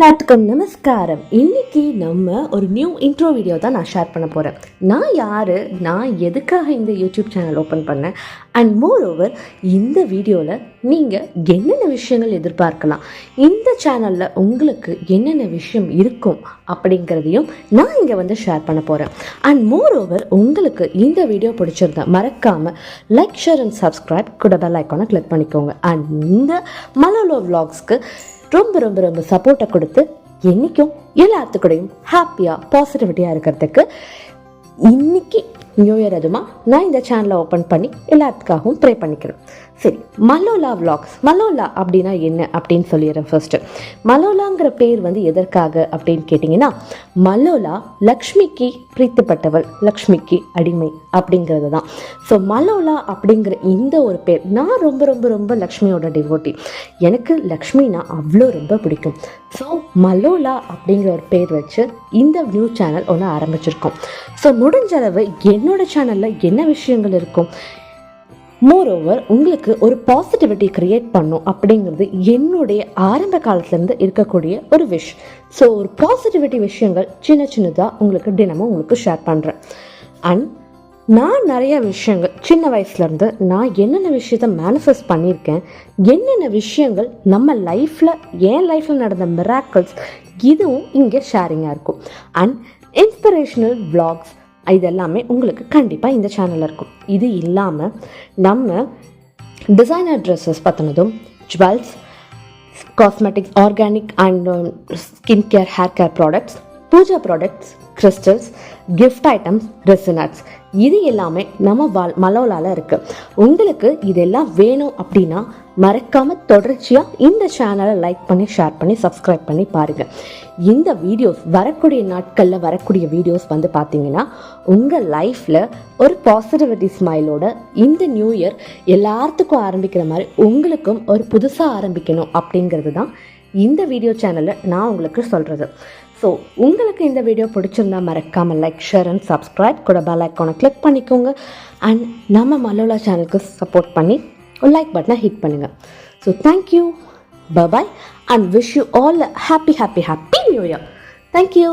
எல்லாத்துக்கும் நமஸ்காரம். இன்னைக்கு நம்ம ஒரு நியூ இன்ட்ரோ வீடியோ தான் நான் ஷேர் பண்ண போகிறேன் நான் யார்? நான் எதுக்காக இந்த யூடியூப் சேனல் ஓப்பன் பண்ணேன்? அண்ட் மோர் ஓவர் இந்த வீடியோவில் நீங்கள் என்னென்ன விஷயங்கள் எதிர்பார்க்கலாம்? இந்த சேனலில் உங்களுக்கு என்னென்ன விஷயம் இருக்கும் அப்படிங்கிறதையும் நான் இங்கே வந்து ஷேர் பண்ண போகிறேன் அண்ட் மோர் ஓவர் உங்களுக்கு இந்த வீடியோ பிடிச்சிருந்தா மறக்காமல் லைக் ஷேர் அண்ட் சப்ஸ்கிரைப் கூட பெல் ஐக்கானை கிளிக் பண்ணிக்கோங்க. அண்ட் இந்த மலோலோ வ்ளாக்ஸ்க்கு ரொம்ப ரொம்ப ரொம்ப சப்போர்ட்டை கொடுத்து என்றைக்கும் எல்லாத்துக்கூடையும் ஹாப்பியாக பாசிட்டிவிட்டியாக இருக்கிறதுக்கு இன்னைக்கு நியூ இயர் அதுமா நான் இந்த சேனலை ஓப்பன் பண்ணி எல்லாத்துக்காகவும் ப்ரே பண்ணிக்கிறேன். சரி மலோலா vlogs. மலோலா அப்படின்னா என்ன அப்படின்னு சொல்லிடுறேன் ஃபர்ஸ்ட்டு மலோலாங்கிற பேர் வந்து எதற்காக அப்படின்னு கேட்டிங்கன்னா மலோலா லக்ஷ்மிக்கு பிரீத்துப்பட்டவள் லக்ஷ்மிக்கு அடிமை. அப்படிங்கிறது தான் ஸோ மலோலா அப்படிங்கிற இந்த ஒரு பேர் நான் ரொம்ப ரொம்ப ரொம்ப லக்ஷ்மியோட டிவோட்டி எனக்கு லக்ஷ்மினா அவ்வளோ ரொம்ப பிடிக்கும். ஸோ மலோலா அப்படிங்கிற ஒரு பேர் வச்சு இந்த நியூ சேனல் ஒன்று ஆரம்பிச்சிருக்கோம். ஸோ முடிஞ்ச அளவு என்னோட சேனலில் என்ன விஷயங்கள் இருக்கும்? மோர் ஓவர் உங்களுக்கு ஒரு பாசிட்டிவிட்டி கிரியேட் பண்ணும் அப்படிங்கிறது என்னுடைய ஆரம்ப காலத்துலேருந்து இருக்கக்கூடிய ஒரு விஷ் ஸோ ஒரு பாசிட்டிவிட்டி விஷயங்கள் சின்ன சின்னதாக உங்களுக்கு தினமும் உங்களுக்கு ஷேர் பண்ணுறேன் அண்ட் நான் நிறைய விஷயங்கள் சின்ன வயசுலேருந்து நான் என்னென்ன விஷயத்த மேனிஃபெஸ்ட் பண்ணியிருக்கேன் என்னென்ன விஷயங்கள் நம்ம லைஃப்பில் என் லைஃப்பில் நடந்த மிராக்கிள்ஸ் இதுவும் இங்கே ஷேரிங்காக இருக்கும். அண்ட் இன்ஸ்பிரேஷனல் vlogs இதெல்லாமே உங்களுக்கு கண்டிப்பாக இந்த சேனலில் இருக்கும். இது இல்லாமல் நம்ம designer dresses பற்றினதும் jewels cosmetics organic and skin care hair care products pooja products crystals gift items ரெசினட்ஸ் இது எல்லாமே நம்ம வால் மலோலால இருக்கு. உங்களுக்கு இதெல்லாம் வேணும் அப்படின்னா மறக்காம தொடர்ச்சியாக இந்த சேனலை லைக் பண்ணி ஷேர் பண்ணி சப்ஸ்கிரைப் பண்ணி பாருங்க. இந்த வீடியோஸ் வரக்கூடிய நாட்களில் வரக்கூடிய வீடியோஸ் வந்து பார்த்தீங்கன்னா உங்கள் லைஃப்பில் ஒரு பாசிட்டிவிட்டி ஸ்மைலோட இந்த நியூ இயர் எல்லாத்துக்கும் ஆரம்பிக்கிற மாதிரி உங்களுக்கும் ஒரு புதுசாக ஆரம்பிக்கணும் அப்படிங்கிறது தான் இந்த வீடியோ சேனலில் நான் உங்களுக்கு சொல்கிறது ஸோ உங்களுக்கு இந்த வீடியோ பிடிச்சிருந்தா மறக்காமல் லைக் ஷேர் அண்ட் சப்ஸ்கிரைப் கூட பெல் ஐக்கானை கிளிக் பண்ணிக்கோங்க. அண்ட் நம்ம மலோலா சேனலுக்கு சப்போர்ட் பண்ணி ஒரு லைக் பட்டனை ஹிட் பண்ணுங்கள் so thank you bye bye and wish you all happy happy happy new year thank you